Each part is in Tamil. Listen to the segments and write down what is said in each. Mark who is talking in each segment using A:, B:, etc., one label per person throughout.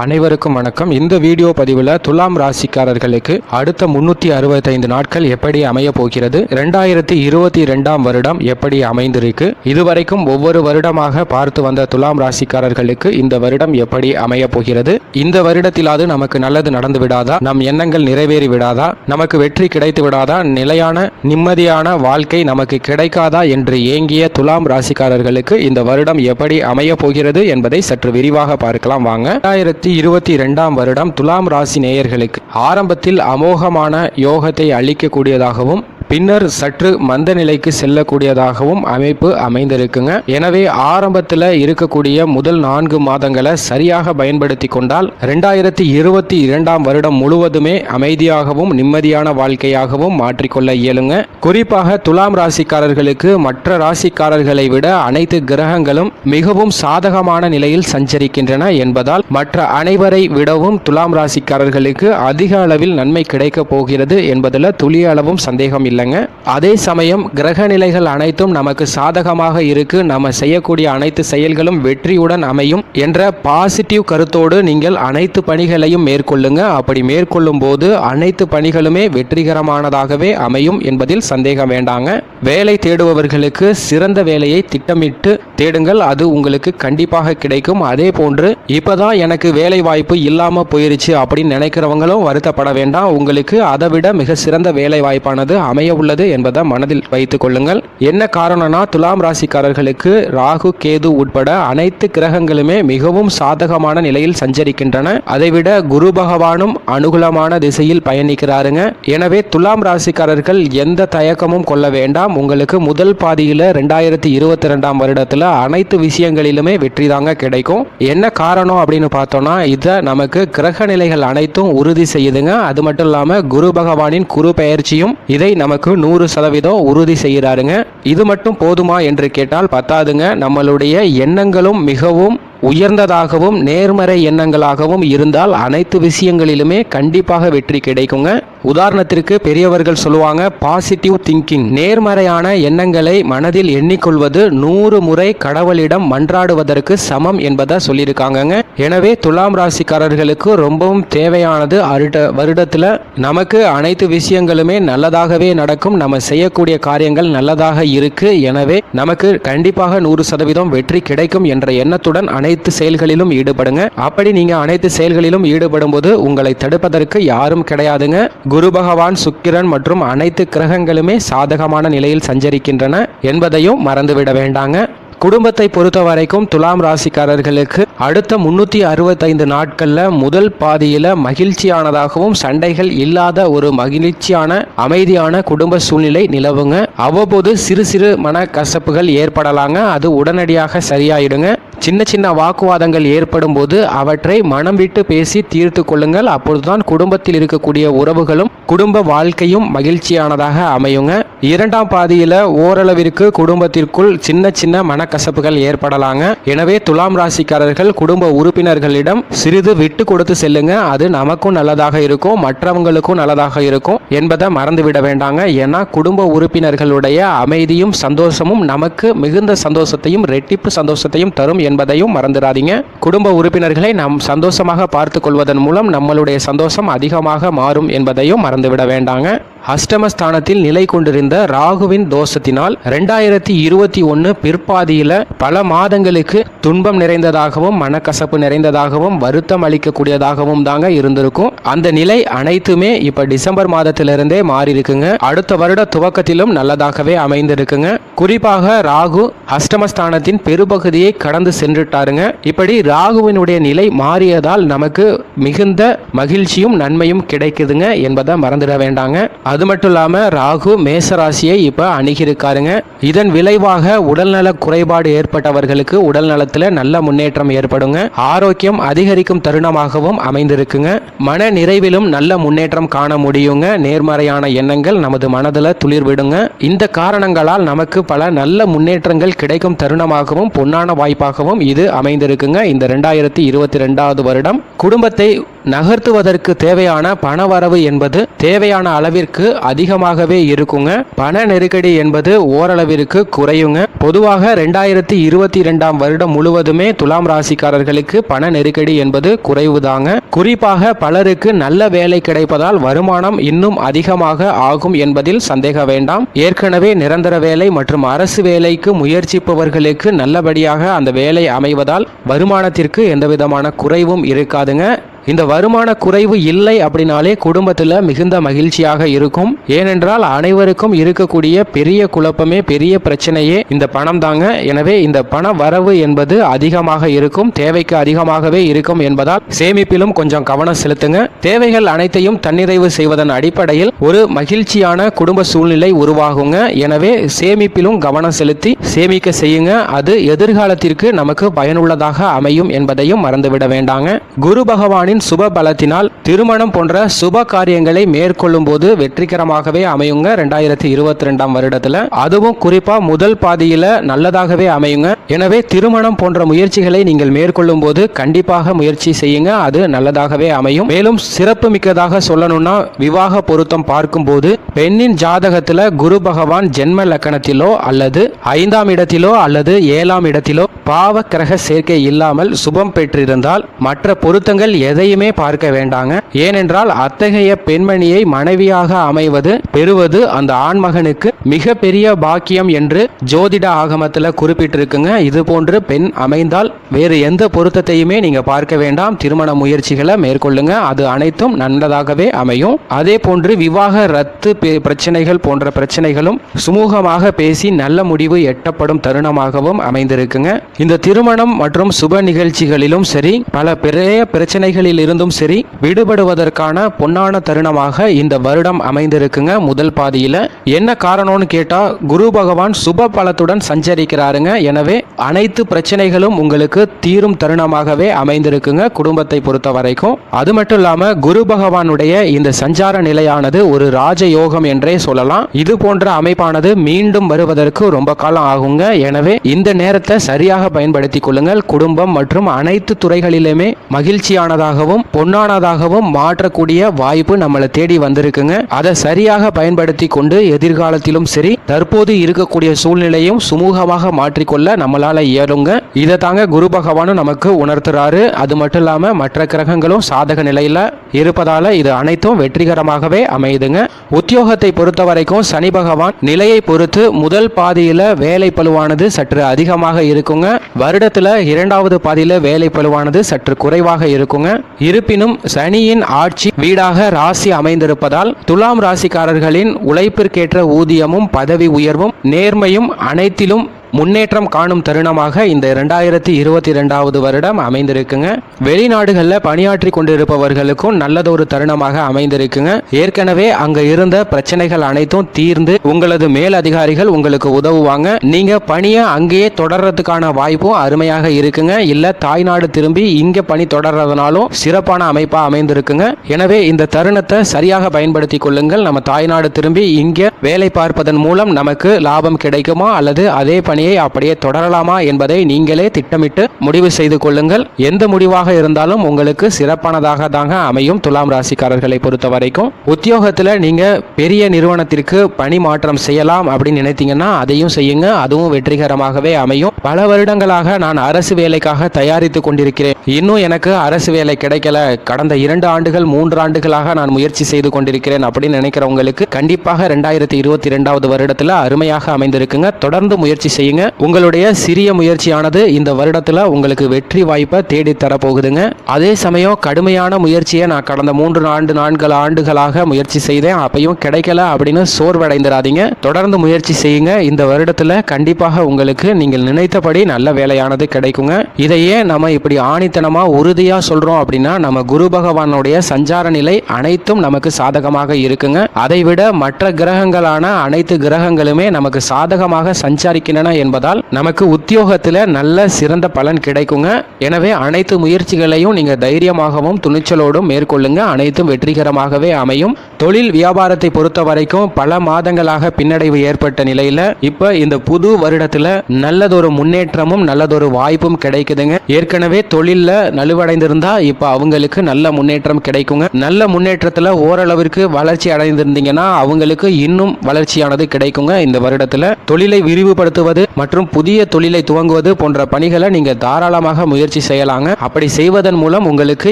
A: அனைவருக்கும் வணக்கம். இந்த வீடியோ பதிவில் துலாம் ராசிக்காரர்களுக்கு அடுத்த முன்னூற்றி அறுபத்தைந்து நாட்கள் எப்படி அமைய போகிறது? ரெண்டாயிரத்தி இருபத்தி ரெண்டாம் வருடம் எப்படி அமைந்திருக்கு? இதுவரைக்கும் ஒவ்வொரு வருடமாக பார்த்து வந்த துலாம் ராசிக்காரர்களுக்கு இந்த வருடம் எப்படி அமைய போகிறது? இந்த வருடத்திலாவது நமக்கு நல்லது நடந்து விடாதா? நம் எண்ணங்கள் நிறைவேறி விடாதா? நமக்கு வெற்றி கிடைத்து விடாதா? நிலையான நிம்மதியான வாழ்க்கை நமக்கு கிடைக்காதா என்று ஏங்கிய துலாம் ராசிக்காரர்களுக்கு இந்த வருடம் எப்படி அமைய போகிறது என்பதை சற்று விரிவாக பார்க்கலாம். வாங்க. ரெண்டாயிரத்தி இருபத்தி ரெண்டாம் வருடம் துலாம் ராசி நேயர்களுக்கு. ஆரம்பத்தில் அமோகமான யோகத்தை அளிக்கக்கூடியதாகவும் பின்னர் சற்று மந்த நிலைக்கு செல்லக்கூடியதாகவும் அமைப்பு அமைந்திருக்குங்க. எனவே ஆரம்பத்தில் இருக்கக்கூடிய முதல் நான்கு மாதங்களை சரியாக பயன்படுத்தி கொண்டால் ரெண்டாயிரத்தி இருபத்தி இரண்டாம் வருடம் முழுவதுமே அமைதியாகவும் நிம்மதியான வாழ்க்கையாகவும் மாற்றிக்கொள்ள இயலுங்க. குறிப்பாக துலாம் ராசிக்காரர்களுக்கு மற்ற ராசிக்காரர்களை விட அனைத்து கிரகங்களும் மிகவும் சாதகமான நிலையில் சஞ்சரிக்கின்றன என்பதால் மற்ற அனைவரை விடவும் துலாம் ராசிக்காரர்களுக்கு அதிக அளவில் நன்மை கிடைக்கப் போகிறது என்பதில் துளிய அளவும் சந்தேகம் இல்லைங்க. அதே சமயம் கிரக நிலைகள் அனைத்தும் நமக்கு சாதகமாக இருக்கு. நம்ம செய்யக்கூடிய அனைத்து செயல்களும் வெற்றியுடன் அமையும் என்ற பாசிட்டிவ் கருத்தோடு நீங்கள் அனைத்து பணிகளையும் மேற்கொள்ளுங்க. அப்படி மேற்கொள்ளும் போது அனைத்து பணிகளுமே வெற்றிகரமானதாகவே அமையும் என்பதில் சந்தேகம் வேண்டாங்க. வேலை தேடுபவர்களுக்கு சிறந்த வேலையை திட்டமிட்டு தேடுங்கள். அது உங்களுக்கு கண்டிப்பாக கிடைக்கும். அதே போன்று இப்பதான் எனக்கு வேலை வாய்ப்பு இல்லாமல் போயிருச்சு அப்படின்னு நினைக்கிறவங்களும் வருத்தப்பட வேண்டாம். உங்களுக்கு அதை விட மிக சிறந்த வேலை வாய்ப்பானது அமைய உள்ளது என்பதை மனதில் வைத்துக் கொள்ளுங்கள். என்ன காரணம்னா துலாம் ராசிக்காரர்களுக்கு ராகு கேது உட்பட அனைத்து கிரகங்களுமே மிகவும் சாதகமான நிலையில் சஞ்சரிக்கின்றன. அதைவிட குரு பகவானும் அனுகூலமான திசையில் பயணிக்கிறாருங்க. எனவே துலாம் ராசிக்காரர்கள் எந்த தயக்கமும் கொள்ள வேண்டாம். உங்களுக்கு முதல் பாதியில ரெண்டாயிரத்தி இருபத்தி ரெண்டாம் வருடத்துல அனைத்து விஷயங்களிலுமே வெற்றி தாங்க கிடைக்கும். என்ன காரணம் அப்படின்னு பார்த்தோம்னா இதை நமக்கு கிரக நிலைகள் அனைத்தும் உறுதி செய்யுதுங்க. அது மட்டும் இல்லாமல் குரு பகவானின் குரு பெயர்ச்சியும் இதை நமக்கு நூறு சதவீதம் உறுதி செய்கிறாருங்க. இது மட்டும் போதுமா என்று கேட்டால் பத்தாதுங்க. நம்மளுடைய எண்ணங்களும் மிகவும் உயர்ந்ததாகவும் நேர்மறை எண்ணங்களாகவும் இருந்தால் அனைத்து விஷயங்களிலுமே கண்டிப்பாக வெற்றி கிடைக்குங்க. உதாரணத்திற்கு பெரியவர்கள் சொல்லுவாங்க பாசிட்டிவ் திங்கிங் நேர்மறையான எண்ணங்களை மனதில் எண்ணிக்கொள்வது நூறு முறை கடவுளிடம் மன்றாடுவதற்கு சமம் என்பதை சொல்லியிருக்காங்கங்க. எனவே துலாம் ராசிக்காரர்களுக்கு ரொம்பவும் தேவையானது அருட வருடத்தில் நமக்கு அனைத்து விஷயங்களுமே நல்லதாகவே நடக்கும். நம்ம செய்யக்கூடிய காரியங்கள் நல்லதாக இருக்கு. எனவே நமக்கு கண்டிப்பாக நூறு சதவீதம் வெற்றி கிடைக்கும் என்ற எண்ணத்துடன் அனைத்து செயல்களிலும் ஈடுபடுங்க. அப்படி நீங்க அனைத்து செயல்களிலும் ஈடுபடும் போது உங்களை தடுப்பதற்கு யாரும் கிடையாதுங்க. குரு பகவான் சுக்கிரன் மற்றும் அனைத்து கிரகங்களுமே சாதகமான நிலையில் சஞ்சரிக்கின்றன என்பதையும் மறந்துவிட வேண்டாங்க. குடும்பத்தை பொறுத்த வரைக்கும் துலாம் ராசிக்காரர்களுக்கு அடுத்த முன்னூற்றி அறுபத்தைந்து நாட்களில் முதல் பாதியில் மகிழ்ச்சியானதாகவும் சண்டைகள் இல்லாத ஒரு மகிழ்ச்சியான அமைதியான குடும்ப சூழ்நிலை நிலவுங்க. அவ்வப்போது சிறு சிறு மன கசப்புகள் ஏற்படலாங்க. அது உடனடியாக சரியாயிடுங்க. சின்ன சின்ன வாக்குவாதங்கள் ஏற்படும் போது அவற்றை மனம் விட்டு பேசி தீர்த்து கொள்ளுங்கள். அப்பொழுதுதான் குடும்பத்தில் இருக்கக்கூடிய உறவுகளும் குடும்ப வாழ்க்கையும் மகிழ்ச்சியானதாக அமையுங்க. இரண்டாம் பாதியில ஓரளவிற்கு குடும்பத்திற்குள் சின்ன சின்ன மனக்கசப்புகள் ஏற்படலாங்க. எனவே துலாம் ராசிக்காரர்கள் குடும்ப உறுப்பினர்களிடம் சிறிது விட்டு கொடுத்து செல்லுங்க. அது நமக்கும் நல்லதாக இருக்கும் மற்றவங்களுக்கும் நல்லதாக இருக்கும் என்பதை மறந்துவிட வேண்டாங்க. ஏன்னா குடும்ப உறுப்பினர்களுடைய அமைதியும் சந்தோஷமும் நமக்கு மிகுந்த சந்தோஷத்தையும் ரெட்டிப்பு சந்தோஷத்தையும் தரும் என்பதையும் மறந்துடாதீங்க. குடும்ப உறுப்பினர்களை நாம் சந்தோஷமாக பார்த்து கொள்வதன் மூலம் நம்மளுடைய சந்தோஷம் அதிகமாக மாறும் என்பதையும் மறந்துவிட வேண்டாங்க. அஷ்டமஸ்தானத்தில் நிலை கொண்டிருந்த ராகுவின் தோஷத்தினால் ரெண்டாயிரத்தி இருபத்தி ஒன்று பிற்பாதியில் பல மாதங்களுக்கு துன்பம் நிறைந்ததாகவும் மனக்கசப்பு நிறைந்ததாகவும் வருத்தம் அளிக்கக்கூடியதாகவும் தாங்க இருந்திருக்கும். அந்த நிலை அனைத்துமே இப்போ டிசம்பர் மாதத்திலிருந்தே மாறி இருக்குங்க அடுத்த வருட துவக்கத்திலும் நல்லதாகவே அமைந்திருக்குங்க. குறிப்பாக ராகு அஷ்டமஸ்தானத்தின் பெருபகுதியை கடந்து சென்றுட்டாருங்க. இப்படி ராகுவினுடைய நிலை மாறியதால் நமக்கு மிகுந்த மகிழ்ச்சியும் நன்மையும் கிடைக்குதுங்க என்பதை மறந்துட வேண்டாங்க. அது மட்டும் இல்லாமல் ராகு மேசராசியை இப்போ அணுகியிருக்காருங்க. இதன் விளைவாக உடல்நல குறைபாடு ஏற்பட்டவர்களுக்கு உடல் நலத்தில் நல்ல முன்னேற்றம் ஏற்படுங்க. ஆரோக்கியம் அதிகரிக்கும் தருணமாகவும் அமைந்திருக்குங்க. மன நிறைவிலும் நல்ல முன்னேற்றம் காண முடியுங்க. நேர்மறையான எண்ணங்கள் நமது மனதில் துளிர் விடுங்க. இந்த காரணங்களால் நமக்கு பல நல்ல முன்னேற்றங்கள் கிடைக்கும் தருணமாகவும் பொன்னான வாய்ப்பாகவும் இது அமைந்திருக்குங்க. இந்த ரெண்டாயிரத்தி இருபத்தி ரெண்டாவது வருடம் குடும்பத்தை நகர்த்துவதற்கு தேவையான பணவரவு என்பது தேவையான அளவிற்கு அதிகமாகவே இருக்குங்க. பண நெருக்கடி என்பது ஓரளவிற்கு குறையுங்க. பொதுவாக ரெண்டாயிரத்தி இருபத்தி ரெண்டாம் வருடம் முழுவதுமே துலாம் ராசிக்காரர்களுக்கு பண நெருக்கடி என்பது குறைவுதாங்க. குறிப்பாக பலருக்கு நல்ல வேலை கிடைப்பதால் வருமானம் இன்னும் அதிகமாக ஆகும் என்பதில் சந்தேக வேண்டாம். ஏற்கனவே நிரந்தர வேலை மற்றும் அரசு வேலைக்கு முயற்சிப்பவர்களுக்கு நல்லபடியாக அந்த வேலை அமைவதால் வருமானத்திற்கு எந்தவிதமான குறைவும் இருக்காதுங்க. இந்த வருமான குறைவு இல்லை அப்படின்னாலே குடும்பத்தில் மிகுந்த மகிழ்ச்சியாக இருக்கும். ஏனென்றால் அனைவருக்கும் இருக்கக்கூடிய பெரிய குழப்பமே பெரிய பிரச்சனையே இந்த பணம் தாங்க. எனவே இந்த பண வரவு என்பது அதிகமாக இருக்கும் தேவைக்கு அதிகமாகவே இருக்கும் என்பதால் சேமிப்பிலும் கொஞ்சம் கவனம் செலுத்துங்க. தேவைகள் அனைத்தையும் தன்னிறைவு செய்வதன் அடிப்படையில் ஒரு மகிழ்ச்சியான குடும்ப சூழ்நிலை உருவாகுங்க. எனவே சேமிப்பிலும் கவனம் செலுத்தி சேமிக்க செய்யுங்க. அது எதிர்காலத்திற்கு நமக்கு பயனுள்ளதாக அமையும் என்பதையும் மறந்துவிட வேண்டாங்க. குரு பகவானின் சுப பலத்தினால் திருமணம் போன்ற சுப காரியங்களை மேற்கொள்ளும் போது வெற்றிகரமாகவே அமையுங்க. ரெண்டாயிரத்தி இருபத்தி ரெண்டாம் வருடத்துல. அதுவும் குறிப்பா முதல் பாதியில நல்லதாகவே அமையுங்க. எனவே திருமணம் போன்ற முயற்சிகளை நீங்கள் மேற்கொள்ளும் போது கண்டிப்பாக முயற்சி செய்யுங்க. அது நல்லதாகவே அமையும். மேலும் சிறப்பு மிக்கதாக சொல்லணும்னா விவாக பொருத்தம் பார்க்கும்போது பெண்ணின் ஜாதகத்துல குரு பகவான் ஜென்ம லக்கணத்திலோ அல்லது ஐந்தாம் இடத்திலோ அல்லது ஏழாம் இடத்திலோ பாவ கிரக சேர்க்கை இல்லாமல் சுபம் பெற்றிருந்தால் மற்ற பொருத்தங்கள் எதையுமே பார்க்க வேண்டாங்க. ஏனென்றால் அத்தகைய பெண்மணியை மனைவியாக அமைவது பெறுவது அந்த ஆண்மகனுக்கு மிக பெரிய பாக்கியம் என்று ஜோதிட ஆகமத்தில் குறிப்பிட்டிருக்குங்க. இது போன்று பெண் அமைந்தால் வேறு எந்த பொருத்தத்தையுமே நீங்க பார்க்க வேண்டாம். திருமண முயற்சிகளை மேற்கொள்ளுங்க. அது அனைத்தும் நல்லதாகவே அமையும். அதே போன்று விவாக ரத்து பிரச்சனைகள் போன்ற பிரச்சனைகளும் சுமூகமாக பேசி நல்ல முடிவு எட்டப்படும் தருணமாகவும் அமைந்திருக்குங்க. இந்த திருமணம் மற்றும் சுப நிகழ்ச்சிகளிலும் சரி பல பெரிய பிரச்சனைகளில் இருந்தும் சரி விடுபடுவதற்கான பொன்னான தருணமாக இந்த வருடம் அமைந்திருக்குங்க. முதல் பாதியில என்ன காரணம்னு கேட்டா குரு பகவான் சுப பலத்துடன் சஞ்சரிக்கிறாருங்க. எனவே அனைத்து பிரச்சனைகளும் உங்களுக்கு தீரும் தருணமாகவே அமைந்திருக்குங்க குடும்பத்தை பொறுத்த வரைக்கும். அது மட்டும் இல்லாம குரு பகவானுடைய இந்த சஞ்சார நிலையானது ஒரு ராஜயோகம் என்றே சொல்லலாம். இது போன்ற அமைப்பானது மீண்டும் வருவதற்கு ரொம்ப காலம் ஆகுங்க. எனவே இந்த நேரத்தை சரியாக பயன்படுத்திக் கொள்ளுங்கள். குடும்பம் மற்றும் அனைத்து துறைகளிலுமே மகிழ்ச்சியானதாக மகிழ்ச்சியானதாகவும் பொன்னானதாகவும் மாற்றக்கூடிய வாய்ப்பு நம்மளை தேடி வந்திருக்குங்க. அதை சரியாக பயன்படுத்தி கொண்டு எதிர்காலத்திலும் சரி தற்போது இருக்கக்கூடிய சூழ்நிலையும் சுமூகமாக மாற்றிக்கொள்ள நம்மளால இயலுங்க. இதை தாங்க குரு பகவானும் நமக்கு உணர்த்துறாரு. அது மட்டும் இல்லாம மற்ற கிரகங்களும் சாதக நிலையில இருப்பதால இது அனைத்தும் வெற்றிகரமாகவே அமையுதுங்க. உத்தியோகத்தை பொறுத்த வரைக்கும் சனி பகவான் நிலையை பொறுத்து முதல் பாதியில வேலை பழுவானது சற்று அதிகமாக இருக்குங்க. வருடத்துல இரண்டாவது பாதியில வேலை பழுவானது சற்று குறைவாக இருக்குங்க. இருப்பினும் சனியின் ஆட்சி வீடாக ராசி அமைந்திருப்பதால் துலாம் ராசிக்காரர்களின் உழைப்பிற்கேற்ற ஊதியமும் பதவி உயர்வும் நேர்மையும் அனைத்திலும் முன்னேற்றம் காணும் தருணமாக இந்த இரண்டாயிரத்தி இருபத்தி ரெண்டாவது வருடம் அமைந்திருக்குங்க. வெளிநாடுகளில் பணியாற்றி கொண்டிருப்பவர்களுக்கும் நல்லதொரு தருணமாக அமைந்திருக்குங்க. ஏற்கனவே அங்க இருந்த பிரச்சனைகள் அனைத்தும் தீர்ந்து உங்களது மேல் அதிகாரிகள் உங்களுக்கு உதவுவாங்க. நீங்க பணியை அங்கேயே தொடர்றதுக்கான வாய்ப்பும் அருமையாக இருக்குங்க. இல்ல தாய்நாடு திரும்பி இங்க பணி தொடர்றதுனாலும் சிறப்பான அமைப்பா அமைந்திருக்குங்க. எனவே இந்த தருணத்தை சரியாக பயன்படுத்தி கொள்ளுங்கள். நம்ம தாய்நாடு திரும்பி இங்க வேலை பார்ப்பதன் மூலம் நமக்கு லாபம் கிடைக்குமா? அல்லது அதே பணி பணியை அப்படியே தொடரலாமா என்பதை நீங்களே திட்டமிட்டு முடிவு செய்து கொள்ளுங்கள். எந்த முடிவாக இருந்தாலும் உங்களுக்கு சிறப்பானதாக தாங்க அமையும் துலாம் ராசிக்காரர்களை பொறுத்த வரைக்கும் உத்தியோகத்தில் நீங்க பெரிய நிறுவனத்திற்கு பணி மாற்றம் செய்யலாம் அப்படின்னு நினைத்தீங்கன்னா அதையும் செய்யுங்க. அதுவும் வெற்றிகரமாகவே அமையும். பல வருடங்களாக நான் அரசு வேலைக்காக தயாரித்து கொண்டிருக்கிறேன். இன்னும் எனக்கு அரசு வேலை கிடைக்கல. கடந்த இரண்டு ஆண்டுகள் மூன்று ஆண்டுகளாக நான் முயற்சி செய்து கொண்டிருக்கிறேன் அப்படின்னு நினைக்கிறவங்களுக்கு கண்டிப்பாக ரெண்டாயிரத்தி இருபத்தி ரெண்டாவது வருடத்தில் அருமையாக அமைந்திருக்குங்க. தொடர்ந்து முயற்சி செய்யுங்க. உங்களுடைய சிறிய முயற்சியானது இந்த வருடத்துல உங்களுக்கு வெற்றி வாய்ப்பை தேடித்தரப்போகுதுங்க அதே சமயம் கடுமையான முயற்சியை நான் கடந்த மூன்று ஆண்டு நான்கு ஆண்டுகளாக முயற்சி செய்தேன். அப்பையும் கிடைக்கல அப்படின்னு சோர்வடைந்துடாதீங்க தொடர்ந்து முயற்சி செய்யுங்க. இந்த வருடத்துல கண்டிப்பாக உங்களுக்கு நீங்கள் நினைத்தபடி நல்ல வேலையானது கிடைக்குங்க. இதையே நம்ம இப்படி ஆணித்தனமா உறுதியா சொல்றோம் அப்படின்னா நம்ம குரு பகவானுடைய சஞ்சார நிலை அனைத்தும் நமக்கு சாதகமாக இருக்குங்க. அதை விட மற்ற கிரகங்களான அனைத்து கிரகங்களுமே நமக்கு சாதகமாக சஞ்சாரிக்கின்றன என்பதால் நமக்கு உத்தியோகத்தில் நல்ல சிறந்த பலன் கிடைக்குங்க. எனவே அனைத்து முயற்சிகளையும் நீங்கள் தைரியமாகவும் துணிச்சலோடும் மேற்கொள்ளுங்க. அனைத்தும் வெற்றிகரமாகவே அமையும். தொழில் வியாபாரத்தை பொறுத்த வரைக்கும் பல மாதங்களாக பின்னடைவு ஏற்பட்ட நிலையில இப்போ இந்த புது வருடத்துல நல்லதொரு முன்னேற்றமும் நல்லதொரு வாய்ப்பும் கிடைக்குதுங்க. ஏற்கனவே தொழில்ல நலுவடைந்திருந்தா இப்போ அவங்களுக்கு நல்ல முன்னேற்றம் கிடைக்குங்க. நல்ல முன்னேற்றத்துல ஓரளவிற்கு வளர்ச்சி அடைந்திருந்தீங்கன்னா அவங்களுக்கு இன்னும் வளர்ச்சியானது கிடைக்குங்க. இந்த வருடத்துல தொழிலை விரிவுபடுத்துவது மற்றும் புதிய தொழிலை துவங்குவது போன்ற பணிகளை நீங்கள் தாராளமாக முயற்சி செய்யலாங்க. அப்படி செய்வதன் மூலம் உங்களுக்கு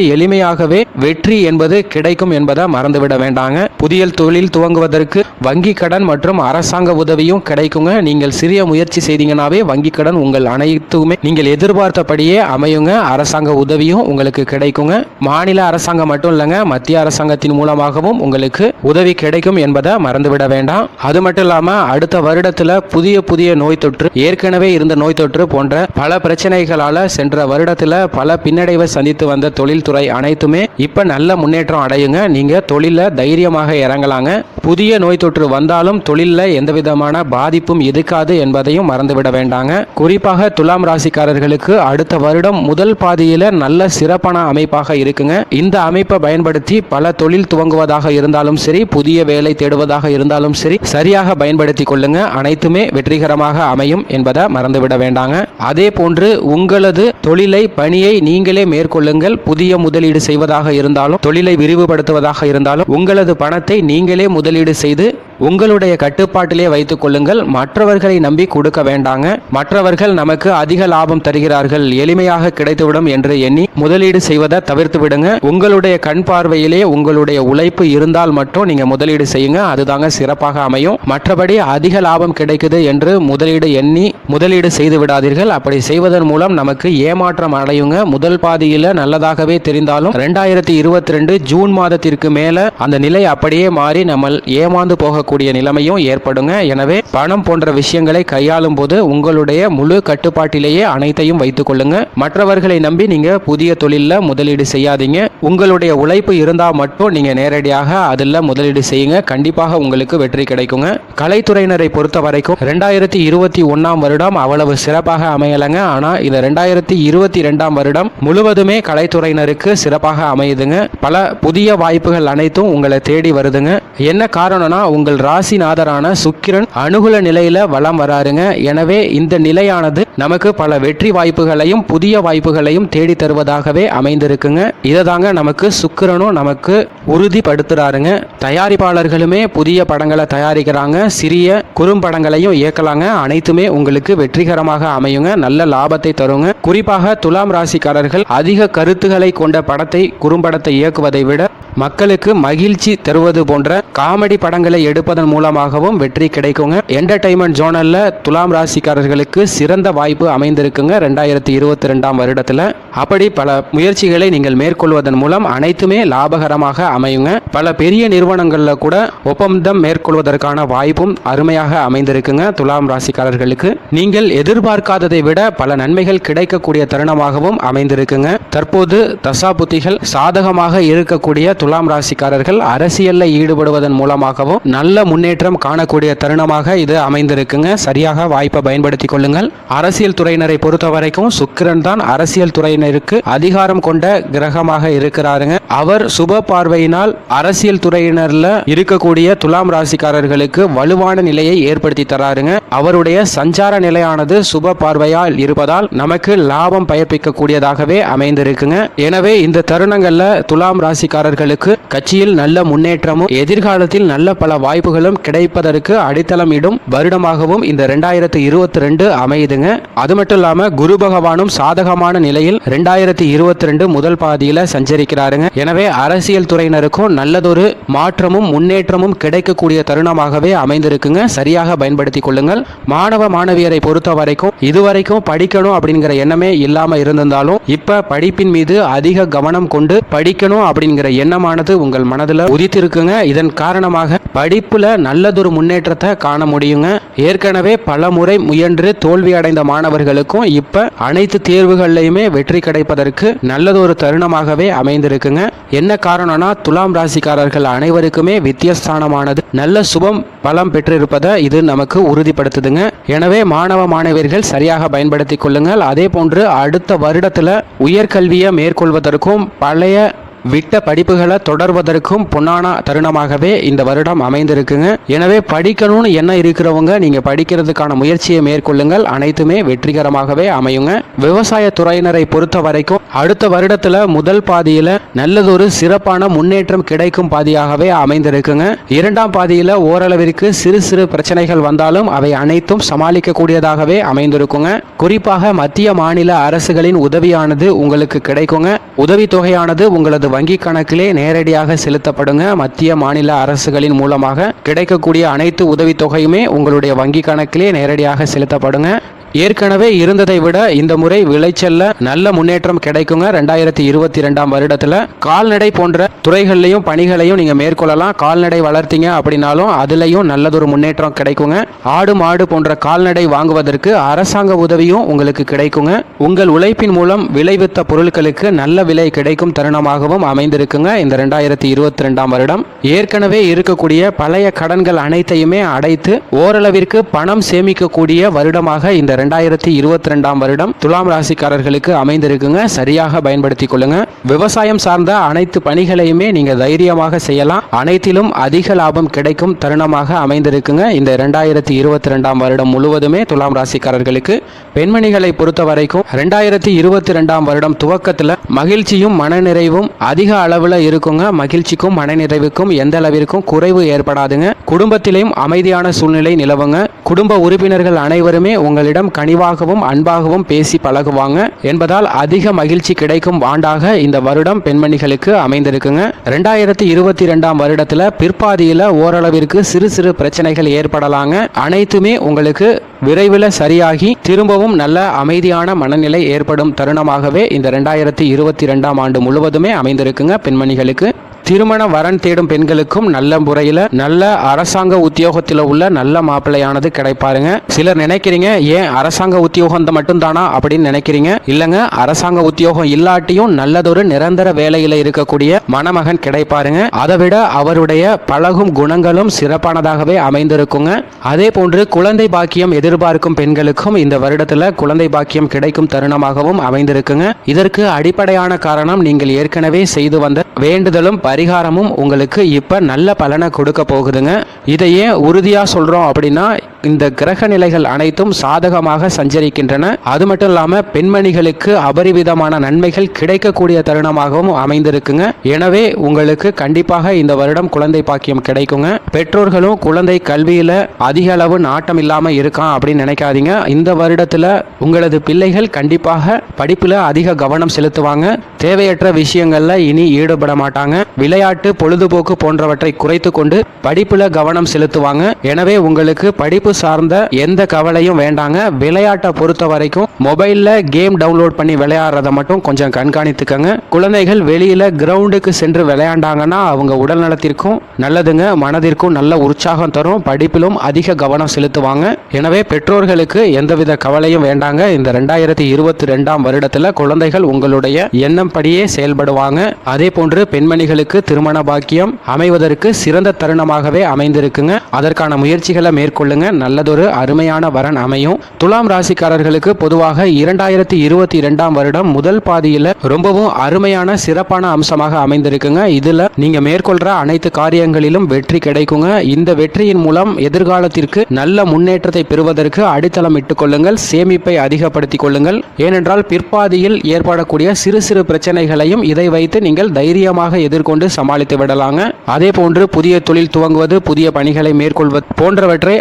A: எளிமையாகவே வெற்றி என்பது கிடைக்கும் என்பதை மறந்துவிட வேண்டாங்க. புதிய தொழில் துவங்குவதற்கு வங்கி கடன் மற்றும் அரசாங்க உதவியும் கிடைக்குங்க. நீங்கள் சிறிய முயற்சி செய்தீங்கன்னாவே வங்கி கடன் உங்கள் அனைத்துமே நீங்கள் எதிர்பார்த்தபடியே அமையுங்க. அரசாங்க உதவியும் உங்களுக்கு கிடைக்குங்க. மாநில அரசாங்கம் மட்டும் இல்லைங்க மத்திய அரசாங்கத்தின் மூலமாகவும் உங்களுக்கு உதவி கிடைக்கும் என்பதை மறந்துவிட வேண்டாம். அது மட்டும் இல்லாமல் அடுத்த வருடத்தில் புதிய புதிய நோய் தொற்று ஏற்கனவே இருந்த நோய் தொற்று போன்ற பல பிரச்சனைகளால சென்ற வருடத்துல பல பின்னடைவை சந்தித்து வந்த தொழில்துறை அனைத்துமே இப்ப நல்ல முன்னேற்றம் அடையுங்க. நீங்க தொழில தைரியமாக இறங்கலாங்க. புதிய நோய் தொற்று வந்தாலும் தொழில எந்த விதமான பாதிப்பும் இருக்காது என்பதையும் மறந்துவிட வேண்டாங்க. குறிப்பாக துலாம் ராசிக்காரர்களுக்கு அடுத்த வருடம் முதல் பாதியில நல்ல சிறப்பான அமைப்பாக இருக்குங்க. இந்த அமைப்பை பயன்படுத்தி பல தொழில் துவங்குவதாக இருந்தாலும் சரி புதிய வேலை தேடுவதாக இருந்தாலும் சரி சரியாக பயன்படுத்தி கொள்ளுங்க. அனைத்துமே வெற்றிகரமாக அமையும். என்பதை மறந்துவிட வேண்டாங்க. அதே போன்று உங்களது தொழிலை பணியை நீங்களே மேற்கொள்ளுங்கள். புதிய முதலீடு செய்வதாக இருந்தாலும் தொழிலை விரிவுபடுத்துவதாக இருந்தாலும் உங்களது பணத்தை நீங்களே முதலீடு செய்து உங்களுடைய கட்டுப்பாட்டிலே வைத்துக் கொள்ளுங்கள். மற்றவர்களை நம்பி கொடுக்க வேண்டாங்க. மற்றவர்கள் நமக்கு அதிக லாபம் தருகிறார்கள். எளிமையாக கிடைத்துவிடும் என்று எண்ணி முதலீடு செய்வதை தவிர்த்து விடுங்க. உங்களுடைய கண் பார்வையிலே உங்களுடைய உழைப்பு இருந்தால் மட்டும் நீங்க முதலீடு செய்யுங்க. அதுதாங்க சிறப்பாக அமையும். மற்றபடி அதிக லாபம் கிடைக்குது என்று முதலீடு எண்ணி முதலீடு செய்து விடாதீர்கள். அப்படி செய்வதன் மூலம் நமக்கு ஏமாற்றம் அடையுங்க. முதல் பாதியில நல்லதாகவே தெரிந்தாலும் ரெண்டாயிரத்தி இருபத்தி ரெண்டு ஜூன் மாதத்திற்கு மேல அந்த நிலை அப்படியே மாறி நம்ம ஏமாந்து போக போகக்கூடிய நிலைமையும் ஏற்படுங்க. எனவே பணம் போன்ற விஷயங்களை கையாளும் போது உங்களுடைய முழு கட்டுப்பாட்டிலேயே அனைத்தையும் வைத்துக் கொள்ளுங்க. மற்றவர்களை நம்பி நீங்க புதிய தொழிலில் முதலீடு செய்யாதீங்க. உங்களுடைய உழைப்பு இருந்தால் மட்டும் நீங்கள் நேரடியாக அதில் முதலீடு செய்யுங்க. கண்டிப்பாக உங்களுக்கு வெற்றி கிடைக்குங்க. கலைத்துறையினரை பொறுத்த வரைக்கும் ரெண்டாயிரத்தி இருபத்தி ஒன்னாம் வருடம் அவ்வளவு சிறப்பாக அமையலைங்க. ஆனால் இந்த ரெண்டாயிரத்தி இருபத்தி ரெண்டாம் வருடம் முழுவதுமே கலைத்துறையினருக்கு சிறப்பாக அமையுதுங்க. பல புதிய வாய்ப்புகள் அனைத்தும் உங்களை தேடி வருதுங்க. என்ன காரணம்னா உங்கள் ராசிநாதரான சுக்கிரன் அனுகூல நிலையில வலம் வராருங்க. எனவே இந்த நிலையானது நமக்கு பல வெற்றி வாய்ப்புகளையும் புதிய வாய்ப்புகளையும் தேடி தருவதாகவே அமைந்திருக்குங்க. இதை தாங்க நமக்கு சுக்கிரனும் நமக்கு உறுதிப்படுத்துறாருங்க. தயாரிப்பாளர்களுமே புதிய படங்களை தயாரிக்கிறாங்க. சிறிய குறும்படங்களையும் இயக்கலாங்க. அனைத்துமே உங்களுக்கு வெற்றிகரமாக அமையுங்க. நல்ல லாபத்தை தருங்க. குறிப்பாக துலாம் ராசிக்காரர்கள் அதிக கருத்துக்களை கொண்ட படத்தை குறும்படத்தை இயக்குவதை விட மக்களுக்கு மகிழ்ச்சி தருவது போன்ற காமெடி படங்களை எடுப்பதன் மூலமாகவும் வெற்றி கிடைக்குங்க. என்டர்டைன்மெண்ட் ஜோனல்ல துலாம் ராசிக்காரர்களுக்கு சிறந்த வாய்ப்பு அமைந்திருக்குங்க. ரெண்டாயிரத்தி இருபத்தி ரெண்டாம் வருடத்துல. அப்படி பல முயற்சிகளை நீங்கள் மேற்கொள்வதன் மூலம் அனைத்துமே லாபகரமாக அமையுங்க. பல பெரிய நிறுவனங்களில் கூட ஒப்பந்தம் மேற்கொள்வதற்கான வாய்ப்பும் அருமையாக அமைந்திருக்குங்க துலாம் ராசிக்காரர்களுக்கு. நீங்கள் எதிர்பார்க்காததை விட பல நன்மைகள் கிடைக்கக்கூடிய தருணமாகவும் அமைந்திருக்குங்க. தற்போது தசாபுத்திகள் சாதகமாக இருக்கக்கூடிய துலாம் ராசிக்காரர்கள் அரசியலில் ஈடுபடுவதன் மூலமாகவும் நல்ல முன்னேற்றம் காணக்கூடிய தருணமாக இது அமைந்திருக்குங்க. சரியாக வாய்ப்பை பயன்படுத்தி கொள்ளுங்கள். அரசியல் துறையினரை பொறுத்த வரைக்கும் சுக்கிரன் தான் அரசியல் துறையினருக்கு அதிகாரம் கொண்ட கிரகமாக இருக்கிறாருங்க அவர் சுப பார்வையினால் அரசியல் துறையினர்ல இருக்கக்கூடிய துலாம் ராசிக்காரர்களுக்கு வலுவான நிலையை ஏற்படுத்தி தராருங்க. அவருடைய சஞ்சார நிலையானது சுப பார்வையால் இருப்பதால் நமக்கு லாபம் பயப்பிக்க கூடியதாகவே அமைந்திருக்குங்க. எனவே இந்த தருணங்கள்ல துலாம் ராசிக்காரர்களுக்கு கட்சியில் நல்ல முன்னேற்றமும் எதிர்காலத்தில் நல்ல பல வாய்ப்புகளும் கிடைப்பதற்கு அடித்தளமிடும் வருடமாகவும் இந்த ரெண்டாயிரத்தி இருபத்தி ரெண்டு அமையுதுங்க. அது மட்டும் இல்லாம குரு பகவானும் சாதகமான நிலையில் ரெண்டாயிரத்தி இருபத்தி ரெண்டு முதல் பாதியில சஞ்சரிக்கிறாருங்க எனவே அரசியல் துறையினருக்கும் நல்லதொரு மாற்றமும் முன்னேற்றமும் கிடைக்கக்கூடிய தருணமாகவே அமைந்திருக்குங்க. சரியாக பயன்படுத்திக் கொள்ளுங்கள். மாணவ மாணவியரை பொறுத்த வரைக்கும் இதுவரைக்கும் படிக்கணும் அப்படிங்கிற எண்ணமே இல்லாம இருந்திருந்தாலும் இப்ப படிப்பின் மீது அதிக கவனம் கொண்டு படிக்கணும் அப்படிங்கிற எண்ணமானது உங்கள் மனதில் உதித்திருக்குங்க. இதன் காரணமாக படிப்புல நல்லதொரு முன்னேற்றத்தை காண முடியுங்க. ஏற்கனவே பல முறை முயன்று தோல்வி அடைந்த மாணவர்களுக்கும் இப்ப அனைத்து தேர்வுகள்லையுமே வெற்றி கிடைப்பதற்கு நல்லதொரு தருணமாகவே அமைந்திருக்குங்க. என்ன காரணம்னா துலாம் ராசிக்காரர்கள் அனைவருக்குமே வித்தியஸ்தானமானது. நல்ல சுபம் பலம் பெற்றிருப்பதை இது நமக்கு உறுதிப்படுத்துதுங்க. எனவே மாணவ மாணவியர்கள் சரியாக பயன்படுத்தி கொள்ளுங்கள். அதே போன்று அடுத்த வருடத்தில் உயர்கல்வியை மேற்கொள்வதற்கும் பழைய விட்ட படிப்புகளை தொடர்வதற்கும் பொன்னான தருணமாகவே இந்த வருடம் அமைந்திருக்குங்க. எனவே படிக்கணும்னு என்ன இருக்கிறவங்க நீங்க படிக்கிறதுக்கான முயற்சியை மேற்கொள்ளுங்கள். அனைத்துமே வெற்றிகரமாகவே அமையுங்க. விவசாய துறையினரை பொறுத்த வரைக்கும் அடுத்த வருடத்துல முதல் பாதியில நல்லதொரு சிறப்பான முன்னேற்றம் கிடைக்கும் பாதியாகவே அமைந்திருக்குங்க. இரண்டாம் பாதியில ஓரளவிற்கு சிறு சிறு பிரச்சனைகள் வந்தாலும் அவை அனைத்தும் சமாளிக்கக்கூடியதாகவே அமைந்திருக்குங்க. குறிப்பாக மத்திய மாநில அரசுகளின் உதவியானது உங்களுக்கு கிடைக்குங்க. உதவித்தொகையானது உங்களது வங்கி கணக்கிலே நேரடியாக செலுத்தப்படுங்க. மத்திய மாநில அரசுகளின் மூலமாக கிடைக்கக்கூடிய அனைத்து உதவித்தொகையுமே உங்களுடைய வங்கி கணக்கிலே நேரடியாக செலுத்தப்படுங்க. ஏற்கனவே இருந்ததை விட இந்த முறை விளைச்சல்ல நல்ல முன்னேற்றம் கிடைக்குங்க. ரெண்டாயிரத்தி இருபத்தி ரெண்டாம் வருடத்துல கால்நடை போன்ற துறைகள்லையும் பணிகளையும் நீங்க மேற்கொள்ளலாம். கால்நடை வளர்த்தீங்க அப்படின்னாலும் அதுலயும் நல்லதொரு முன்னேற்றம் கிடைக்குங்க. ஆடு மாடு போன்ற கால்நடை வாங்குவதற்கு அரசாங்க உதவியும் உங்களுக்கு கிடைக்குங்க. உங்கள் உழைப்பின் மூலம் விளைவித்த பொருட்களுக்கு நல்ல விலை கிடைக்கும் தருணமாகவும் அமைந்திருக்குங்க. இந்த ரெண்டாயிரத்தி இருபத்தி ரெண்டாம் வருடம் ஏற்கனவே இருக்கக்கூடிய பழைய கடன்கள் அனைத்தையுமே அடைத்து ஓரளவிற்கு பணம் சேமிக்கக்கூடிய வருடமாக இந்த ரெண்டாயிரத்தி இருபத்தி ரெண்டாம் வருடம் துலாம் ராசிக்காரர்களுக்கு அமைந்திருக்குங்க. சரியாக பயன்படுத்திக் கொள்ளுங்க. விவசாயம் சார்ந்த அனைத்து பணிகளையுமே நீங்க தைரியமாக செய்யலாம். அனைத்திலும் அதிக லாபம் கிடைக்கும் தருணமாக அமைந்திருக்குங்க. இந்த ரெண்டாயிரத்தி இருபத்தி ரெண்டாம் வருடம் முழுவதுமே துலாம் ராசிக்காரர்களுக்கு பெண்மணிகளை பொறுத்த வரைக்கும் ரெண்டாயிரத்தி இருபத்தி ரெண்டாம் வருடம் துவக்கத்தில் மகிழ்ச்சியும் மனநிறைவும் அதிக அளவில் இருக்குங்க. மகிழ்ச்சிக்கும் மனநிறைவுக்கும் எந்த அளவிற்கும் குறைவு ஏற்படாதுங்க. குடும்பத்திலையும் அமைதியான சூழ்நிலை நிலவுங்க. குடும்ப உறுப்பினர்கள் அனைவருமே உங்களிடம் கனிவாகவும் அன்பாகவும் பேசி பழகுவாங்க என்பதால் அதிக மகிழ்ச்சி கிடைக்கும் ஆண்டாக இந்த வருடம் பெண்மணிகளுக்கு அமைந்திருக்குங்க. ரெண்டாயிரத்தி இருபத்தி ரெண்டாம் வருடத்துல பிற்பாதியில ஓரளவிற்கு சிறு சிறு பிரச்சனைகள் ஏற்படலாங்க. அனைத்துமே உங்களுக்கு விரைவில் சரியாகி திரும்பவும் நல்ல அமைதியான மனநிலை ஏற்படும் தருணமாகவே இந்த ரெண்டாயிரத்தி இருபத்தி ரெண்டாம் ஆண்டு முழுவதுமே அமைந்திருக்குங்க பெண்மணிகளுக்கு. திருமண வரன் தேடும் பெண்களுக்கும் நல்ல முறையில் நல்ல அரசாங்க உத்தியோகத்தில் உள்ள நல்ல மாப்பிள்ளையானது கிடைப்பாருங்க. சிலர் நினைக்கிறீங்க ஏன் அரசாங்க உத்தியோகம் மட்டும்தானா? அப்படின்னு நினைக்கிறீங்க. இல்லைங்க அரசாங்க உத்தியோகம் இல்லாட்டியும் நல்லதொரு நிரந்தர வேலையில் இருக்கக்கூடிய மணமகன் கிடைப்பாருங்க. அதை விட அவருடைய பழகும் குணங்களும் சிறப்பானதாகவே அமைந்திருக்குங்க. அதே போன்று குழந்தை பாக்கியம் எதிர்பார்க்கும் பெண்களுக்கும் இந்த வருடத்தில் குழந்தை பாக்கியம் கிடைக்கும் தருணமாகவும் அமைந்திருக்குங்க. இதற்கு அடிப்படையான காரணம் நீங்கள் ஏற்கனவே செய்து வந்த வேண்டுதலும் பரி பரிகாரமும் உங்களுக்கு இப்போ நல்ல பலனை கொடுக்க போகுதுங்க. இதையே உறுதியாக சொல்கிறோம் அப்படின்னா இந்த கிரக நிலைகள் அனைத்தும் சாதகமாக சஞ்சரிக்கின்றன. அது மட்டும் இல்லாமல் பெண்மணிகளுக்கு அபரிவிதமான நன்மைகள் கிடைக்கக்கூடிய தருணமாகவும் அமைந்திருக்குங்க. எனவே உங்களுக்கு கண்டிப்பாக இந்த வருடம் குழந்தை பாக்கியம் கிடைக்குங்க. பெற்றோர்களும் குழந்தை கல்வியில் அதிக அளவு நாட்டம் இல்லாமல் இருக்கான் அப்படின்னு நினைக்காதீங்க. இந்த வருடத்தில் உங்களது பிள்ளைகள் கண்டிப்பாக படிப்பில் அதிக கவனம் செலுத்துவாங்க. தேவையற்ற விஷயங்களில் இனி ஈடுபட மாட்டாங்க. விளையாட்டு பொழுதுபோக்கு போன்றவற்றை குறைத்து கொண்டு படிப்புல கவனம் செலுத்துவாங்க. எனவே உங்களுக்கு படிப்பு சார்ந்த எந்த கவலையும் வேண்டாங்க. விளையாட்டை பொறுத்த வரைக்கும் மொபைல்ல கேம் டவுன்லோட் பண்ணி விளையாடுறத மட்டும் கொஞ்சம் கண்காணித்துக்கங்க. குழந்தைகள் வெளியில கிரவுண்டுக்கு சென்று விளையாண்டாங்கன்னா அவங்க உடல் நலத்திற்கும் நல்லதுங்க. மனதிற்கும் நல்ல உற்சாகம் தரும். படிப்பிலும் அதிக கவனம் செலுத்துவாங்க. எனவே பெற்றோர்களுக்கு எந்தவித கவலையும் வேண்டாங்க. இந்த ரெண்டாயிரத்தி இருபத்தி ரெண்டாம் வருடத்துல குழந்தைகள் உங்களுடைய எண்ணம் படியே செயல்படுவாங்க. அதே போன்று பெண்மணிகளுக்கு திருமண பாக்கியம் அமைவதற்கு சிறந்த தருணமாகவே அமைந்திருக்குங்க. அதற்கான முயற்சிகளை மேற்கொள்ளுங்க. நல்லதொரு அருமையான வரன் அமையும். துலாம் ராசிக்காரர்களுக்கு பொதுவாக இரண்டாயிரத்தி இருபத்தி இரண்டாம் வருடம் முதல் பாதியில் ரொம்பவும் அருமையான சிறப்பான அம்சமாக அமைந்திருக்குங்க. இதுல நீங்க மேற்கொள்ற அனைத்து காரியங்களிலும் வெற்றி கிடைக்குங்க. இந்த வெற்றியின் மூலம் எதிர்காலத்திற்கு நல்ல முன்னேற்றத்தை பெறுவதற்கு அடித்தளம் இட்டுக் கொள்ளுங்கள். சேமிப்பை அதிகப்படுத்திக் கொள்ளுங்கள். ஏனென்றால் பிற்பாதியில் ஏற்படக்கூடிய சிறு சிறு பிரச்சனைகளையும் இதை வைத்து நீங்கள் தைரியமாக எதிர்கொண்டு சமாளித்து விடலாங்க. அதே போன்று புதிய தொழில் துவங்குவது புதிய பணிகளை மேற்கொள்வது போன்றவற்றை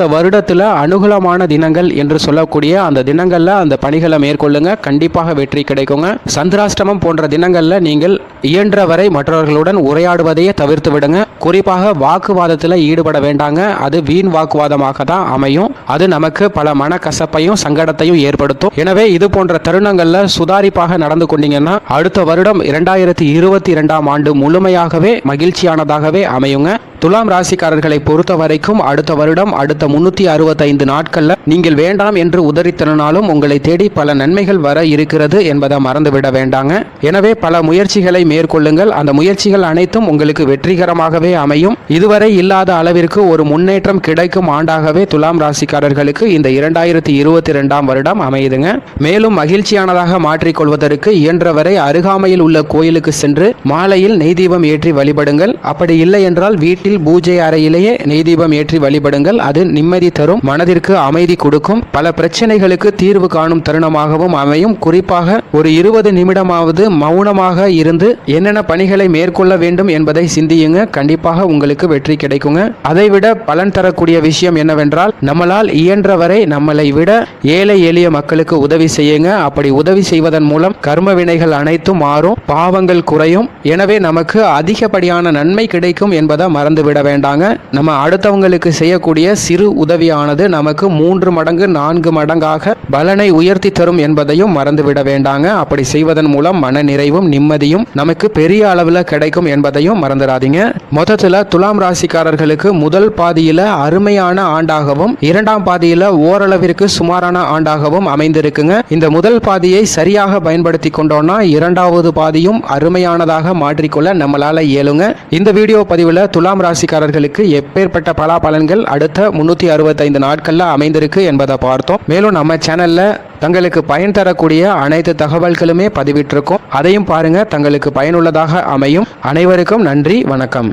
A: அடுத்த வருடத்தில் அனுகூலமான தினங்கள் என்று சொல்லக்கூடிய அந்த தினங்களில் அந்த பணிகளை மேற்கொள்ளுங்க. கண்டிப்பாக வெற்றி கிடைக்குங்க. சந்திராஷ்டமம் போன்ற தினங்களில் நீங்கள் இயன்ற வரை மற்றவர்களுடன் உரையாடுவதையே தவிர்த்து விடுங்க. குறிப்பாக வாக்குவாதத்தில் ஈடுபட வேண்டாங்க. அது வீண் வாக்குவாதமாக தான் அமையும். அது நமக்கு பல மனக்கசப்பையும் சங்கடத்தையும் ஏற்படுத்தும். எனவே இது போன்ற தருணங்களில் சுதாரிப்பாக நடந்து கொண்டீங்கன்னா அடுத்த வருடம் இரண்டாயிரத்தி இருபத்தி இரண்டாம் ஆண்டு முழுமையாகவே மகிழ்ச்சியானதாகவே அமையுங்க. துலாம் ராசிக்காரர்களை பொறுத்த வரைக்கும் அடுத்த வருடம் அடுத்த முன்னூத்தி அறுபத்தைந்து நாட்கள்ல நீங்கள் வேண்டாம் என்று உதறித்தனாலும் உங்களை தேடி பல நன்மைகள் வர இருக்கிறது என்பதை மறந்துவிட வேண்டாங்க. எனவே பல முயற்சிகளை மேற்கொள்ளுங்கள். அந்த முயற்சிகள் அனைத்தும் உங்களுக்கு வெற்றிகரமாகவே அமையும். இதுவரை இல்லாத அளவிற்கு ஒரு முன்னேற்றம் கிடைக்கும் ஆண்டாகவே துலாம் ராசிக்காரர்களுக்கு இந்த இரண்டாயிரத்தி இருபத்தி ரெண்டாம் வருடம் அமையுதுங்க. மேலும் மகிழ்ச்சியானதாக மாற்றிக்கொள்வதற்கு இயன்றவரை அருகாமையில் உள்ள கோயிலுக்கு சென்று மாலையில் நெய் தீபம் ஏற்றி வழிபடுங்கள். அப்படி இல்லை என்றால் வீட்டில் பூஜை அறையிலேயே நெய் தீபம் ஏற்றி வழிபடுங்கள். அது நிம்மதி தரும். மனதிற்கு அமைதி கொடுக்கும். பல பிரச்சனைகளுக்கு தீர்வு காணும் தருணமாகவும் அமையும். குறிப்பாக ஒரு இருபது நிமிடமாவது மௌனமாக இருந்து என்னென்ன பணிகளை மேற்கொள்ள வேண்டும் என்பதை சிந்தியுங்க. கண்டிப்பாக உங்களுக்கு வெற்றி கிடைக்குங்க. அதைவிட பலன் தரக்கூடிய விஷயம் என்னவென்றால் நம்மளால் இயன்றவரை நம்மளை விட ஏழை எளிய மக்களுக்கு உதவி செய்யுங்க. அப்படி உதவி செய்வதன் மூலம் கர்ம வினைகள் அனைத்தும் மாறும். பாவங்கள் குறையும். எனவே நமக்கு அதிகப்படியான நன்மை கிடைக்கும் என்பதை மறந்து மறந்து விட வேண்டாங்க. நம்ம அடுத்தவங்களுக்கு செய்யக்கூடிய சிறு உதவியானது நமக்கு மூன்று மடங்கு நான்கு மடங்காக பலனை உயர்த்தி தரும் என்பதையும் மறந்து விட வேண்டாங்க. அப்படி செய்வதன் மூலம் மன நிறைவும் நிம்மதியும் நமக்கு பெரிய அளவில் கிடைக்கும் என்பதையும் மறந்துடாதீங்க. மொத்தத்தில் துலாம் ராசிக்காரர்களுக்கு முதல் பாதியில் அருமையான ஆண்டாகவும் இரண்டாம் பாதியில் ஓரளவிற்கு சுமாரான ஆண்டாகவும் அமைந்திருக்குங்க. இந்த முதல் பாதியை சரியாக பயன்படுத்தி கொண்டோம்னா இரண்டாவது பாதியும் அருமையானதாக மாற்றிக்கொள்ள நம்மளால இயலுங்க. இந்த வீடியோ பதிவில் துலாம் ராசி ராசிக்காரர்களுக்கு எப்பேற்பட்ட பலாபலன்கள் அடுத்த முன்னூற்றி அறுபத்தைந்து நாட்களில் அமைந்திருக்கு என்பதை பார்த்தோம். மேலும் நம்ம சேனல்ல தங்களுக்கு பயன் தரக்கூடிய அனைத்து தகவல்களுமே பதிவிட்டிருக்கோம். அதையும் பாருங்க தங்களுக்கு பயனுள்ளதாக அமையும். அனைவருக்கும் நன்றி வணக்கம்.